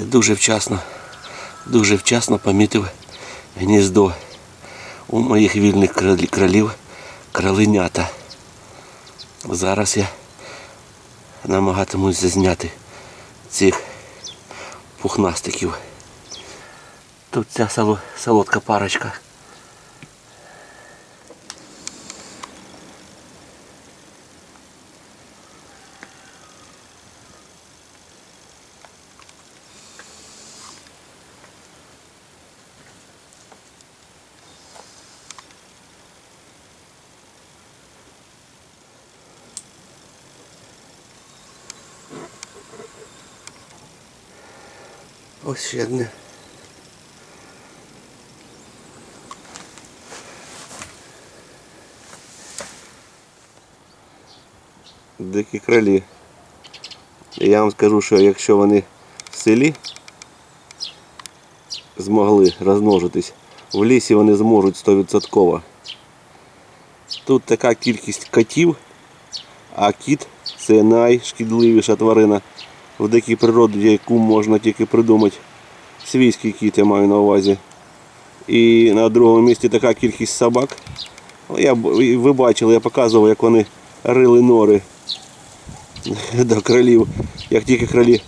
дуже вчасно, дуже вчасно помітив гніздо у моїх вільних кролі- кролів кролинята. Зараз я намагатимусь зазняти цих пухнастиків. Тут ця соло- солодка парочка. Ось ще одне. Дикі кролі. Я вам скажу, що якщо вони в селі змогли розмножитись, в лісі вони зможуть 100%. Тут така кількість котів, а кіт це найшкідливіша тварина в дикій природі, яку можна тільки придумати. Свійський кіт я маю на увазі. І на другому місці така кількість собак. Ну, Я, ви бачили, я показував, як вони рили нори до кролів. Як тільки кролі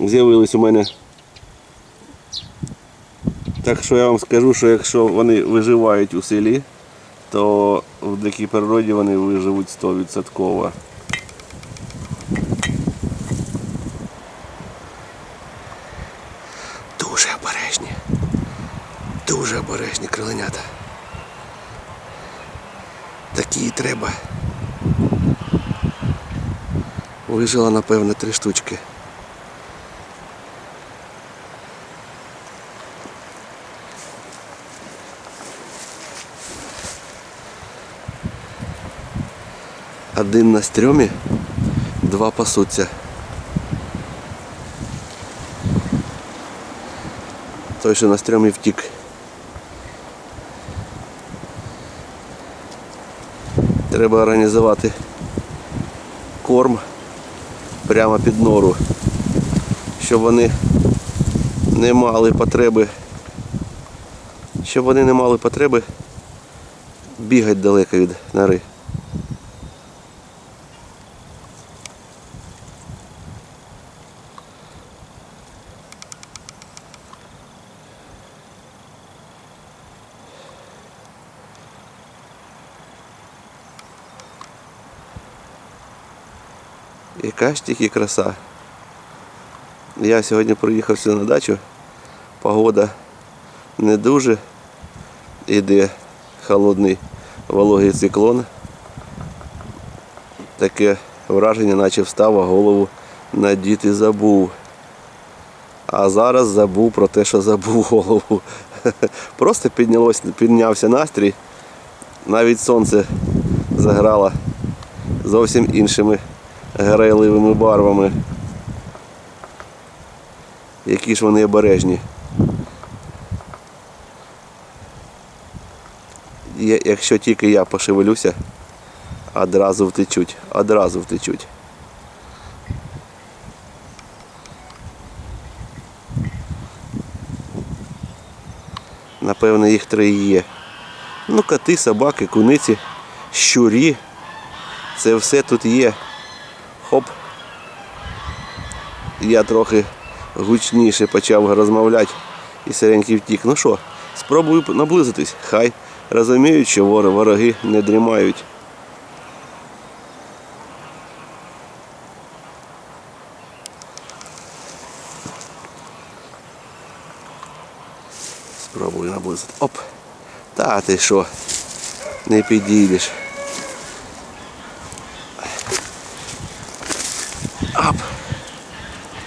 з'явились у мене. Так що я вам скажу, що якщо вони виживають у селі, то в дикій природі вони виживуть 100%. Дуже обережні. Дуже обережні кроленята. Такі і треба. Вижило, напевно, три штучки. Один на стрьомі, два пасуться. Той, що на стрьомі втік. Треба організувати корм прямо під нору, щоб вони не мали потреби, щоб вони не мали потреби бігати далеко від нори. Яка ж тільки краса. Я сьогодні приїхав сюди на дачу. Погода не дуже. Іде холодний вологий циклон. Таке враження, наче встав, а голову надіти забув. А зараз забув про те, що забув голову. Просто піднялось, піднявся настрій. Навіть сонце заграло зовсім іншими грайливими барвами. Які ж вони обережні. Якщо тільки я пошевелюся, одразу втечуть, одразу втечуть. Напевно, їх три є. Ну, коти, собаки, куниці, щурі. Це все тут є. Я трохи гучніше почав розмовляти і сиренький втік. Ну що, спробую наблизитись. Хай розуміють, що вороги не дрімають. Спробую наблизити. Оп. Та ти що? Не підійдеш.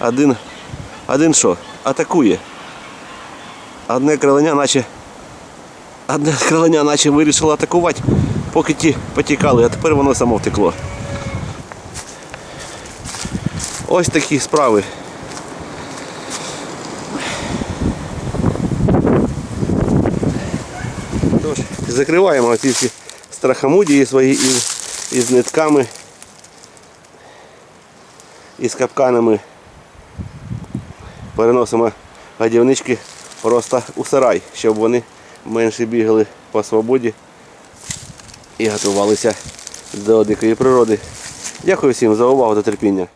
Один. Один що? Атакує. Одне крилення наче. Одне крилення наче вирішило атакувати, поки ті потікали, а тепер воно само втекло. Ось такі справи. Тож, закриваємо ці всі страхомудії свої із, із нитками, із капканами. Переносимо гадівнички просто у сарай, щоб вони менше бігали по свободі і готувалися до дикої природи. Дякую всім за увагу та терпіння.